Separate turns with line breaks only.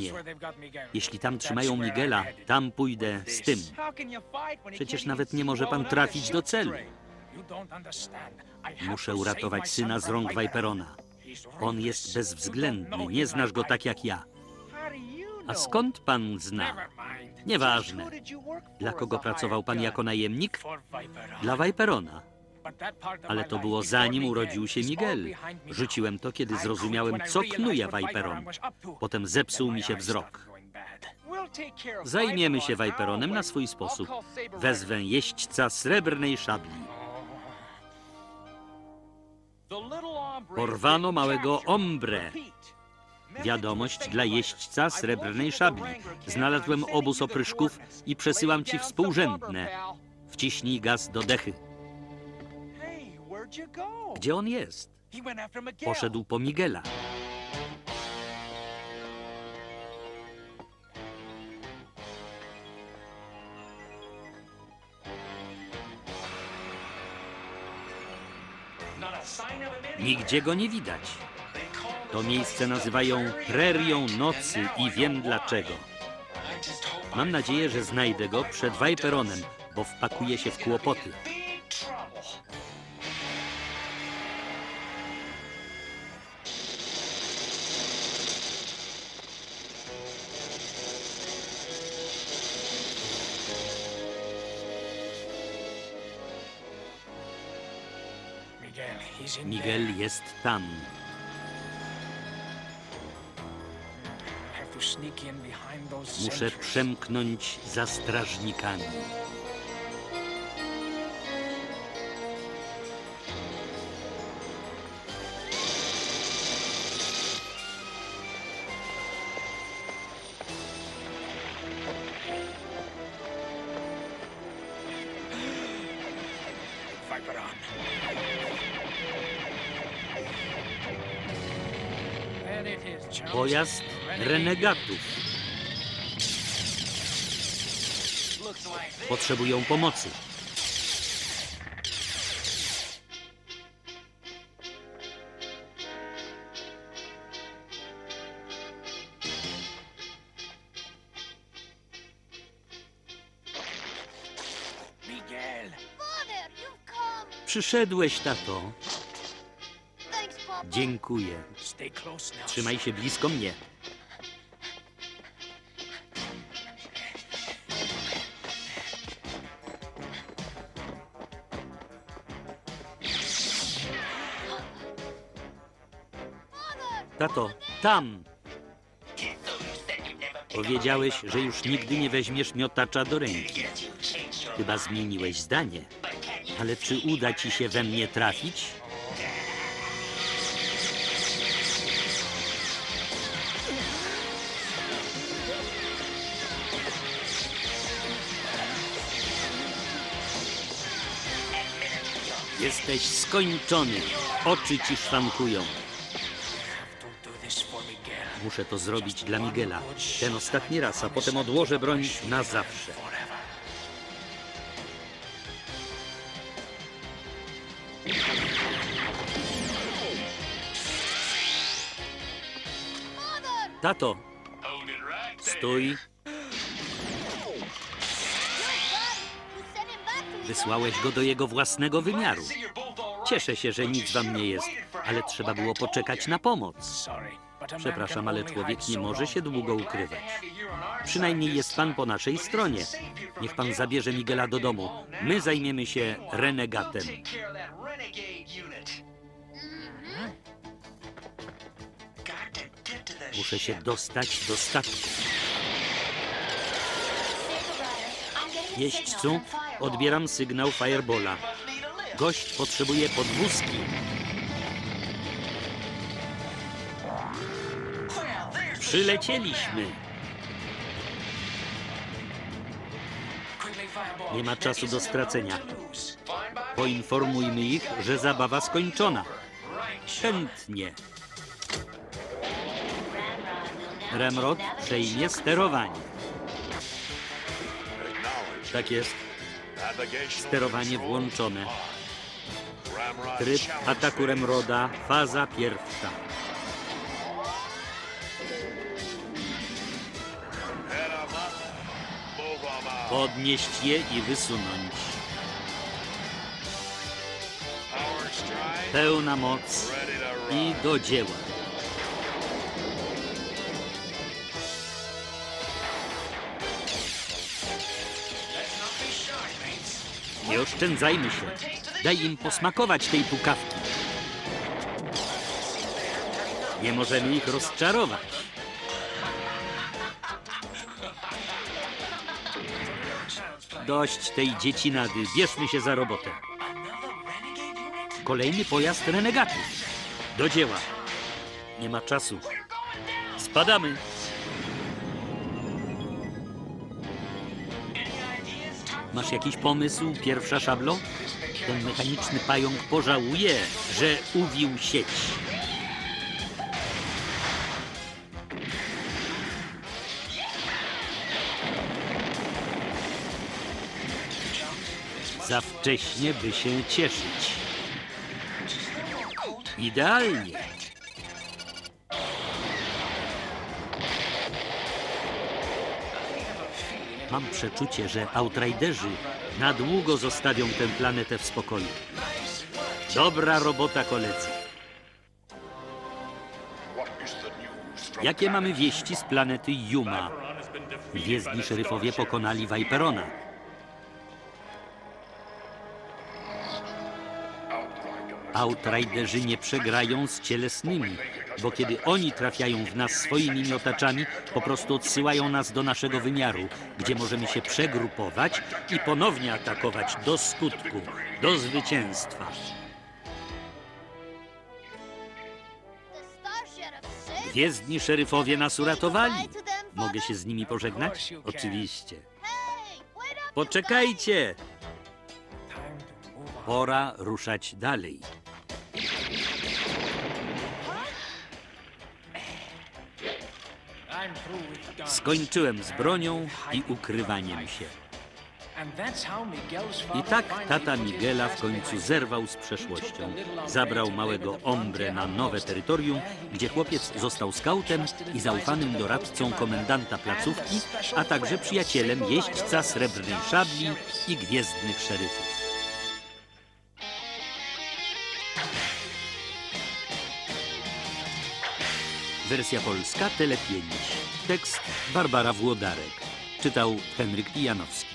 Nie. Jeśli tam trzymają Miguela, tam pójdę z tym. Przecież nawet nie może pan trafić do celu. Muszę uratować syna z rąk Viperona. On jest bezwzględny, nie znasz go tak jak ja. A skąd pan zna? Nieważne. Dla kogo pracował pan jako najemnik? Dla Viperona. Ale to było zanim urodził się Miguel. Rzuciłem to, kiedy zrozumiałem, co knuje Viperon. Potem zepsuł mi się wzrok. Zajmiemy się Viperonem na swój sposób. Wezwę jeźdźca srebrnej szabli. Porwano małego ombre. Wiadomość dla jeźdźca srebrnej szabli. Znalazłem obóz opryszków i przesyłam ci współrzędne. Wciśnij gaz do dechy. Gdzie on jest? Poszedł po Miguela. Nigdzie go nie widać. To miejsce nazywają prerią nocy i wiem dlaczego. Mam nadzieję, że znajdę go przed Viperonem, bo wpakuje się w kłopoty. Miguel jest tam. Muszę przemknąć za strażnikami. Pojazd renegatów. Potrzebują pomocy. Przyszedłeś, tato. Dziękuję. Trzymaj się blisko mnie. Tato, tam! Powiedziałeś, że już nigdy nie weźmiesz miotacza do ręki. Chyba zmieniłeś zdanie. Ale czy uda ci się we mnie trafić? Jesteś skończony. Oczy ci szwankują. Muszę to zrobić dla Miguela. Ten ostatni raz, a potem odłożę broń na zawsze. Tato, stój. Wysłałeś go do jego własnego wymiaru. Cieszę się, że nic wam nie jest, ale trzeba było poczekać na pomoc. Przepraszam, ale człowiek nie może się długo ukrywać. Przynajmniej jest pan po naszej stronie. Niech pan zabierze Miguela do domu. My zajmiemy się renegatem. Muszę się dostać do statku. Jeźdźcu, odbieram sygnał Firebola. Gość potrzebuje podwózki. Przylecieliśmy. Nie ma czasu do stracenia. Poinformujmy ich, że zabawa skończona. Chętnie. Remrod przejmie sterowanie. Tak jest. Sterowanie włączone. Tryb ataku Remroda, faza pierwsza. Podnieść je i wysunąć. Pełna moc i do dzieła. Nie oszczędzajmy się. Daj im posmakować tej pukawki. Nie możemy ich rozczarować. Dość tej dziecinady. Bierzmy się za robotę. Kolejny pojazd renegatów. Do dzieła. Nie ma czasu. Spadamy. Masz jakiś pomysł, pierwsza szablo? Ten mechaniczny pająk pożałuje, że uwił sieć. Za wcześnie, by się cieszyć. Idealnie. Mam przeczucie, że Outriderzy na długo zostawią tę planetę w spokoju. Dobra robota, koledzy. Jakie mamy wieści z planety Yuma? Gwiezdni szeryfowie pokonali Viperona. Outriderzy nie przegrają z cielesnymi, bo kiedy oni trafiają w nas swoimi miotaczami, po prostu odsyłają nas do naszego wymiaru, gdzie możemy się przegrupować i ponownie atakować do skutku, do zwycięstwa. Gwiezdni szeryfowie nas uratowali. Mogę się z nimi pożegnać? Oczywiście. Poczekajcie! Pora ruszać dalej. Skończyłem z bronią i ukrywaniem się. I tak tata Miguela w końcu zerwał z przeszłością. Zabrał małego ombre na nowe terytorium, gdzie chłopiec został skautem i zaufanym doradcą komendanta placówki, a także przyjacielem jeźdźca srebrnej szabli i gwiezdnych szeryfów. Wersja polska Tele 5. Tekst Barbara Włodarek. Czytał Henryk Pijanowski.